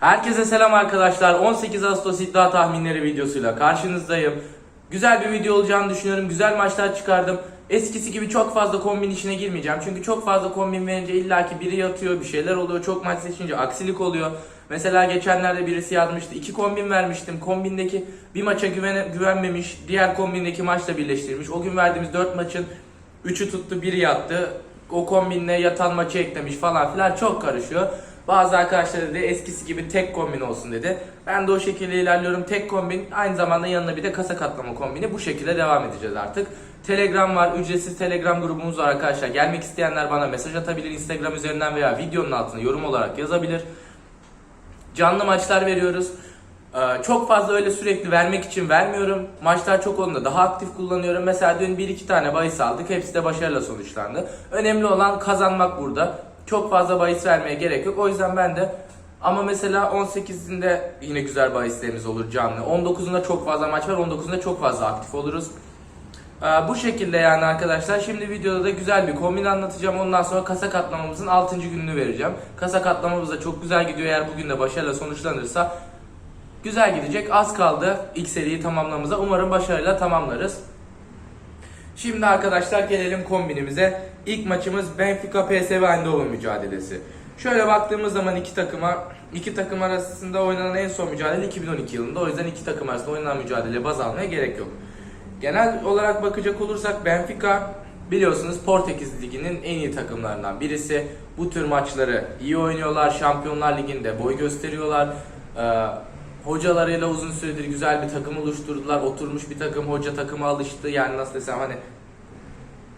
Herkese selam arkadaşlar. 18 Ağustos iddia tahminleri videosuyla karşınızdayım. Güzel bir video olacağını düşünüyorum. Güzel maçlar çıkardım. Eskisi gibi çok fazla kombin işine girmeyeceğim. Çünkü çok fazla kombin verince illaki biri yatıyor, bir şeyler oluyor. Çok maç seçince aksilik oluyor. Mesela geçenlerde birisi yazmıştı. iki kombin vermiştim. Kombindeki bir maça güvene, güvenmemiş. Diğer kombindeki maçla birleştirmiş. O gün verdiğimiz 4 maçın 3'ü tuttu, biri yattı. O kombinle yatan maçı eklemiş falan filan çok karışıyor. Bazı arkadaşlar dedi eskisi gibi tek kombin olsun dedi. Ben de o şekilde ilerliyorum. Tek kombin aynı zamanda yanına bir de kasa katlama kombini. Bu şekilde devam edeceğiz artık. Telegram var. Ücretsiz Telegram grubumuz var arkadaşlar. Gelmek isteyenler bana mesaj atabilir Instagram üzerinden veya videonun altına yorum olarak yazabilir. Canlı maçlar veriyoruz. Ee, Çok fazla öyle sürekli vermek için vermiyorum. Maçlar çok olduğunda daha aktif kullanıyorum. Mesela dün 1-2 tane bahis aldık. Hepsi de başarıyla sonuçlandı. Önemli olan kazanmak burada. Çok fazla bahis vermeye gerek yok. O yüzden ben de ama mesela 18'inde yine güzel bahislerimiz olur canlı. 19'unda çok fazla maç var. 19'unda çok fazla aktif oluruz. Ee, bu şekilde yani arkadaşlar. Şimdi videoda da güzel bir kombin anlatacağım. Ondan sonra kasa katlamamızın 6. gününü vereceğim. Kasa katlamamız da çok güzel gidiyor. Eğer bugün de başarıyla sonuçlanırsa güzel gidecek. Az kaldı ilk seriyi tamamlamamıza. Umarım başarıyla tamamlarız. Şimdi arkadaşlar gelelim kombinimize. İlk maçımız Benfica PSV Eindhoven mücadelesi. Şöyle baktığımız zaman iki takıma iki takım arasında oynanan en son mücadele 2012 yılında. O yüzden iki takım arasında oynanan mücadele baz almaya gerek yok. Genel olarak bakacak olursak Benfica biliyorsunuz Portekiz Ligi'nin en iyi takımlarından birisi. Bu tür maçları iyi oynuyorlar. Şampiyonlar Ligi'nde boy gösteriyorlar. Ee, hocalarıyla uzun süredir güzel bir takım oluşturdular. Oturmuş bir takım. Hoca takıma alıştı. Yani nasıl desem hani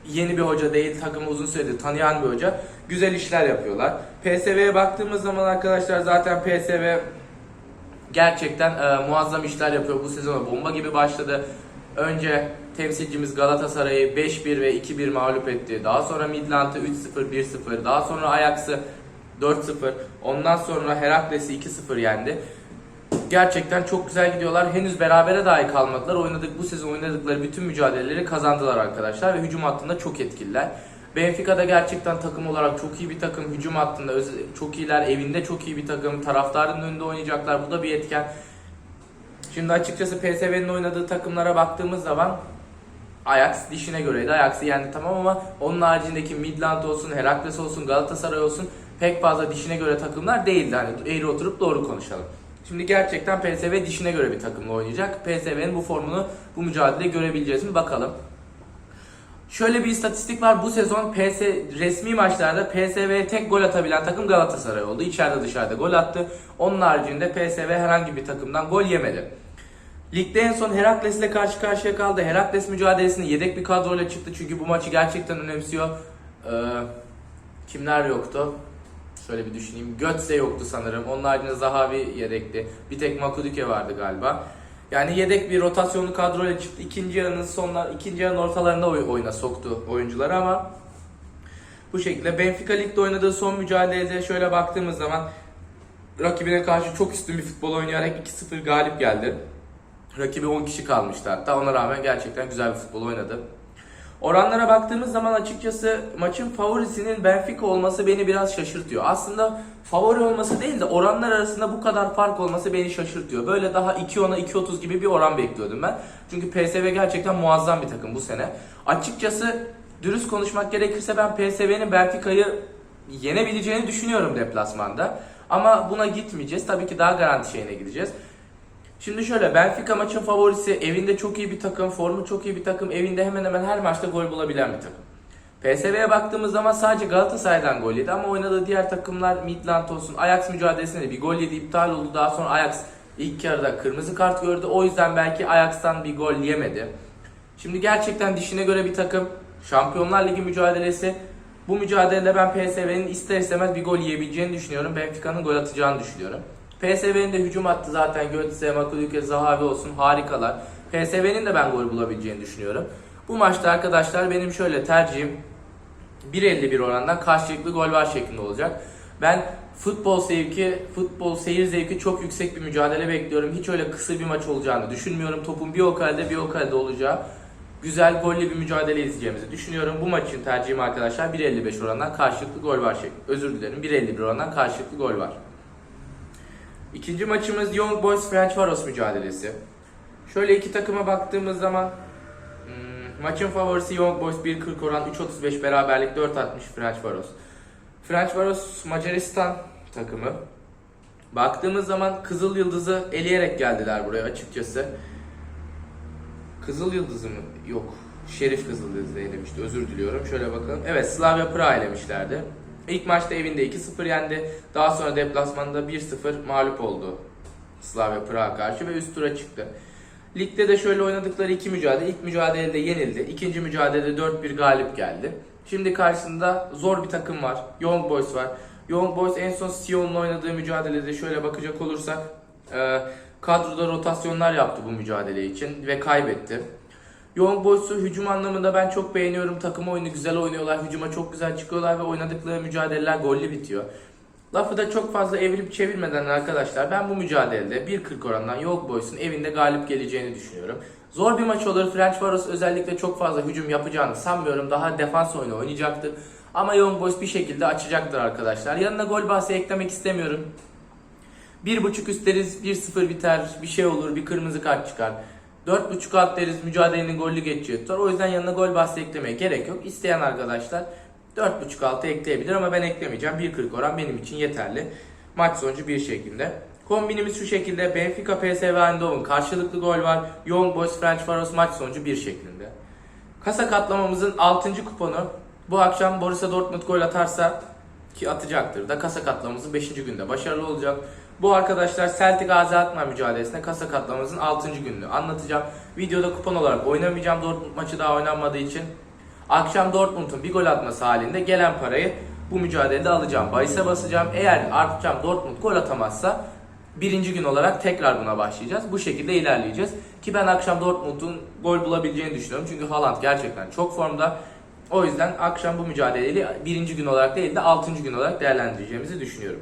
yeni bir hoca değil, takımı uzun süredir tanıyan bir hoca. Güzel işler yapıyorlar. PSV'ye baktığımız zaman arkadaşlar zaten PSV gerçekten e, muazzam işler yapıyor. Bu sezona bomba gibi başladı. Önce temsilcimiz Galatasaray'ı 5-1 ve 2-1 mağlup etti. Daha sonra Midland'ı 3-0, 1-0. Daha sonra Ajax'ı 4-0. Ondan sonra Herakles'i 2-0 yendi. Gerçekten çok güzel gidiyorlar. Henüz berabere dahi kalmadılar. Oynadık bu sezon oynadıkları bütün mücadeleleri kazandılar arkadaşlar ve hücum hattında çok etkililer. Benfica da gerçekten takım olarak çok iyi bir takım. Hücum hattında çok iyiler. Evinde çok iyi bir takım. Taraftarın önünde oynayacaklar. Bu da bir etken. Şimdi açıkçası PSV'nin oynadığı takımlara baktığımız zaman Ajax dişine göreydi. Ajax'ı yendi tamam ama onun haricindeki Midland olsun, Herakles olsun, Galatasaray olsun pek fazla dişine göre takımlar değildi. Hani eğri oturup doğru konuşalım. Şimdi gerçekten PSV dişine göre bir takımla oynayacak. PSV'nin bu formunu bu mücadele görebileceğiz mi bakalım. Şöyle bir istatistik var. Bu sezon PS resmi maçlarda PSV'ye tek gol atabilen takım Galatasaray oldu. İçeride dışarıda gol attı. Onun haricinde PSV herhangi bir takımdan gol yemedi. Ligde en son Herakles ile karşı karşıya kaldı. Herakles mücadelesinde yedek bir kadroyla çıktı çünkü bu maçı gerçekten önemsiyor. Ee, kimler yoktu? Şöyle bir düşüneyim. Götze yoktu sanırım. Onun haricinde Zahavi yedekti. Bir tek Makuduke vardı galiba. Yani yedek bir rotasyonlu kadroyla çıktı. İkinci yarının sonlar, ikinci yarının ortalarında oy- oyuna soktu oyuncuları ama bu şekilde Benfica Lig'de oynadığı son mücadelede şöyle baktığımız zaman rakibine karşı çok üstün bir futbol oynayarak 2-0 galip geldi. Rakibi 10 kişi kalmıştı hatta. Ona rağmen gerçekten güzel bir futbol oynadı. Oranlara baktığımız zaman açıkçası maçın favorisinin Benfica olması beni biraz şaşırtıyor. Aslında favori olması değil de oranlar arasında bu kadar fark olması beni şaşırtıyor. Böyle daha 2.10'a 2.30 gibi bir oran bekliyordum ben. Çünkü PSV gerçekten muazzam bir takım bu sene. Açıkçası dürüst konuşmak gerekirse ben PSV'nin Benfica'yı yenebileceğini düşünüyorum deplasmanda. Ama buna gitmeyeceğiz. Tabii ki daha garanti şeyine gideceğiz. Şimdi şöyle Benfica maçın favorisi evinde çok iyi bir takım, formu çok iyi bir takım, evinde hemen hemen her maçta gol bulabilen bir takım. PSV'ye baktığımız zaman sadece Galatasaray'dan gol yedi ama oynadığı diğer takımlar Midland olsun, Ajax mücadelesinde de bir gol yedi iptal oldu. Daha sonra Ajax ilk yarıda kırmızı kart gördü. O yüzden belki Ajax'tan bir gol yemedi. Şimdi gerçekten dişine göre bir takım. Şampiyonlar Ligi mücadelesi. Bu mücadelede ben PSV'nin ister istemez bir gol yiyebileceğini düşünüyorum. Benfica'nın gol atacağını düşünüyorum. PSV'nin de hücum hattı zaten Götze, Makulüke, Zahavi olsun harikalar. PSV'nin de ben gol bulabileceğini düşünüyorum. Bu maçta arkadaşlar benim şöyle tercihim 1.51 orandan karşılıklı gol var şeklinde olacak. Ben futbol zevki, futbol seyir zevki çok yüksek bir mücadele bekliyorum. Hiç öyle kısır bir maç olacağını düşünmüyorum. Topun bir o kalede bir o kalede olacağı güzel gollü bir mücadele izleyeceğimizi düşünüyorum. Bu maç için tercihim arkadaşlar 1.55 orandan karşılıklı gol var şeklinde. Özür dilerim 1.51 orandan karşılıklı gol var. İkinci maçımız Young Boys Ferencvaros mücadelesi. Şöyle iki takıma baktığımız zaman hmm, maçın favorisi Young Boys 1.40 oran 3.35 beraberlik 4.60 Ferencvaros. Ferencvaros Macaristan takımı. Baktığımız zaman Kızıl Yıldız'ı eleyerek geldiler buraya açıkçası. Kızıl Yıldız'ı mı? Yok. Şerif Kızıl Yıldız'ı elemişti. Özür diliyorum. Şöyle bakalım. Evet Slavia Prag elemişlerdi. İlk maçta evinde 2-0 yendi. Daha sonra deplasmanda 1-0 mağlup oldu. Slavia Prag'a karşı ve üst tura çıktı. Ligde de şöyle oynadıkları iki mücadele. İlk mücadelede yenildi. İkinci mücadelede 4-1 galip geldi. Şimdi karşısında zor bir takım var. Young Boys var. Young Boys en son Sion'la oynadığı mücadelede şöyle bakacak olursak e, kadroda rotasyonlar yaptı bu mücadele için ve kaybetti. Young Boys'u hücum anlamında ben çok beğeniyorum. Takım oyunu güzel oynuyorlar. Hücuma çok güzel çıkıyorlar ve oynadıkları mücadeleler gollü bitiyor. Lafı da çok fazla evirip çevirmeden arkadaşlar ben bu mücadelede 1.40 orandan Young Boys'un evinde galip geleceğini düşünüyorum. Zor bir maç olur. French Varos özellikle çok fazla hücum yapacağını sanmıyorum. Daha defans oyunu oynayacaktır. Ama Young Boys bir şekilde açacaktır arkadaşlar. Yanına gol bahsi eklemek istemiyorum. Bir buçuk üst deriz 1-0 biter bir şey olur bir kırmızı kart çıkar. 4.5 alt deriz mücadelenin gollü geçiyor tutar. O yüzden yanına gol bahsi eklemeye gerek yok. İsteyen arkadaşlar 4.5 altı ekleyebilir ama ben eklemeyeceğim. 1.40 oran benim için yeterli. Maç sonucu bir şekilde. Kombinimiz şu şekilde. Benfica, PSV Eindhoven karşılıklı gol var. Young Boys, French Faros maç sonucu bir şeklinde. Kasa katlamamızın 6. kuponu. Bu akşam Borussia Dortmund gol atarsa ki atacaktır da kasa katlamamızın 5. günde başarılı olacak. Bu arkadaşlar Celtic Gazi Atma mücadelesinde kasa katlamamızın 6. gününü anlatacağım. Videoda kupon olarak oynamayacağım Dortmund maçı daha oynanmadığı için. Akşam Dortmund'un bir gol atması halinde gelen parayı bu mücadelede alacağım. Bayise basacağım. Eğer akşam Dortmund gol atamazsa birinci gün olarak tekrar buna başlayacağız. Bu şekilde ilerleyeceğiz. Ki ben akşam Dortmund'un gol bulabileceğini düşünüyorum. Çünkü Haaland gerçekten çok formda. O yüzden akşam bu mücadeleyi birinci gün olarak değil de altıncı gün olarak değerlendireceğimizi düşünüyorum.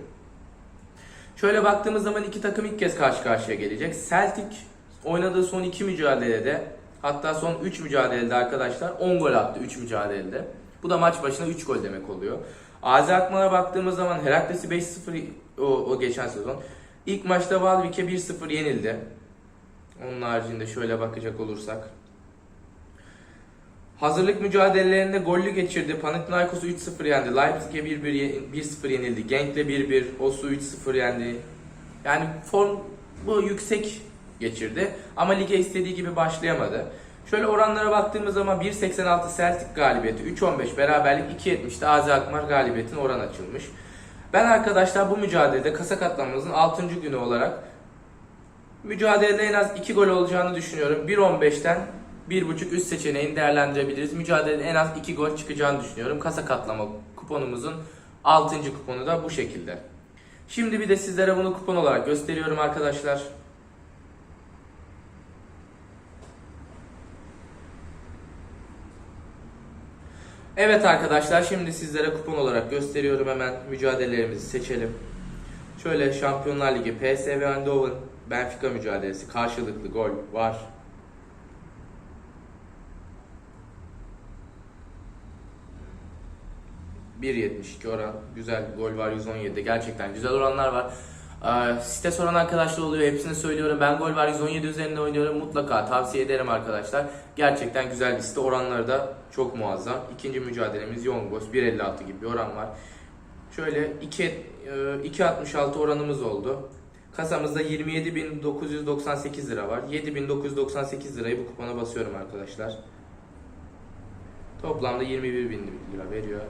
Şöyle baktığımız zaman iki takım ilk kez karşı karşıya gelecek. Celtic oynadığı son iki mücadelede hatta son 3 mücadelede arkadaşlar 10 gol attı 3 mücadelede. Bu da maç başına 3 gol demek oluyor. Azi Akman'a baktığımız zaman Herakles'i 5-0 o, o geçen sezon. İlk maçta Valvik'e 1-0 yenildi. Onun haricinde şöyle bakacak olursak. Hazırlık mücadelelerinde gollü geçirdi. Panathinaikos'u 3-0 yendi. Leipzig'e 1-1 1-0 yenildi. Genk'le 1-1. Os'u 3-0 yendi. Yani form bu yüksek geçirdi. Ama lige istediği gibi başlayamadı. Şöyle oranlara baktığımız zaman 1.86 Celtic galibiyeti, 3.15 beraberlik, 2.70'de Azi Akmar galibiyetin oran açılmış. Ben arkadaşlar bu mücadelede kasa katlamamızın 6. günü olarak mücadelede en az 2 gol olacağını düşünüyorum. 1.15'ten 1.5 üst seçeneğini değerlendirebiliriz. Mücadelede en az 2 gol çıkacağını düşünüyorum. Kasa katlama kuponumuzun 6. kuponu da bu şekilde. Şimdi bir de sizlere bunu kupon olarak gösteriyorum arkadaşlar. Evet arkadaşlar şimdi sizlere kupon olarak gösteriyorum hemen mücadelelerimizi seçelim. Şöyle Şampiyonlar Ligi PSV Eindhoven Benfica mücadelesi karşılıklı gol var. ...1.72 oran. Güzel gol var 117'de. Gerçekten güzel oranlar var. Ee, site soran arkadaşlar oluyor. Hepsini söylüyorum. Ben gol var 117 üzerinde oynuyorum. Mutlaka tavsiye ederim arkadaşlar. Gerçekten güzel bir site. Oranları da çok muazzam. İkinci mücadelemiz Young Boys. 1.56 gibi bir oran var. Şöyle 2 e, 2.66 oranımız oldu. Kasamızda 27.998 lira var. 7.998 lirayı bu kupona basıyorum arkadaşlar. Toplamda 21.000 lira veriyor.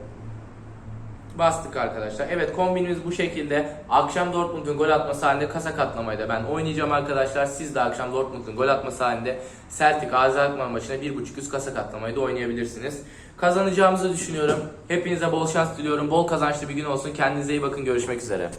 Bastık arkadaşlar. Evet kombinimiz bu şekilde. Akşam Dortmund'un gol atması halinde kasa katlamayı ben oynayacağım arkadaşlar. Siz de akşam Dortmund'un gol atması halinde Celtic Alkmaar maçına 1.5 üst kasa katlamayı da oynayabilirsiniz. Kazanacağımızı düşünüyorum. Hepinize bol şans diliyorum. Bol kazançlı bir gün olsun. Kendinize iyi bakın. Görüşmek üzere.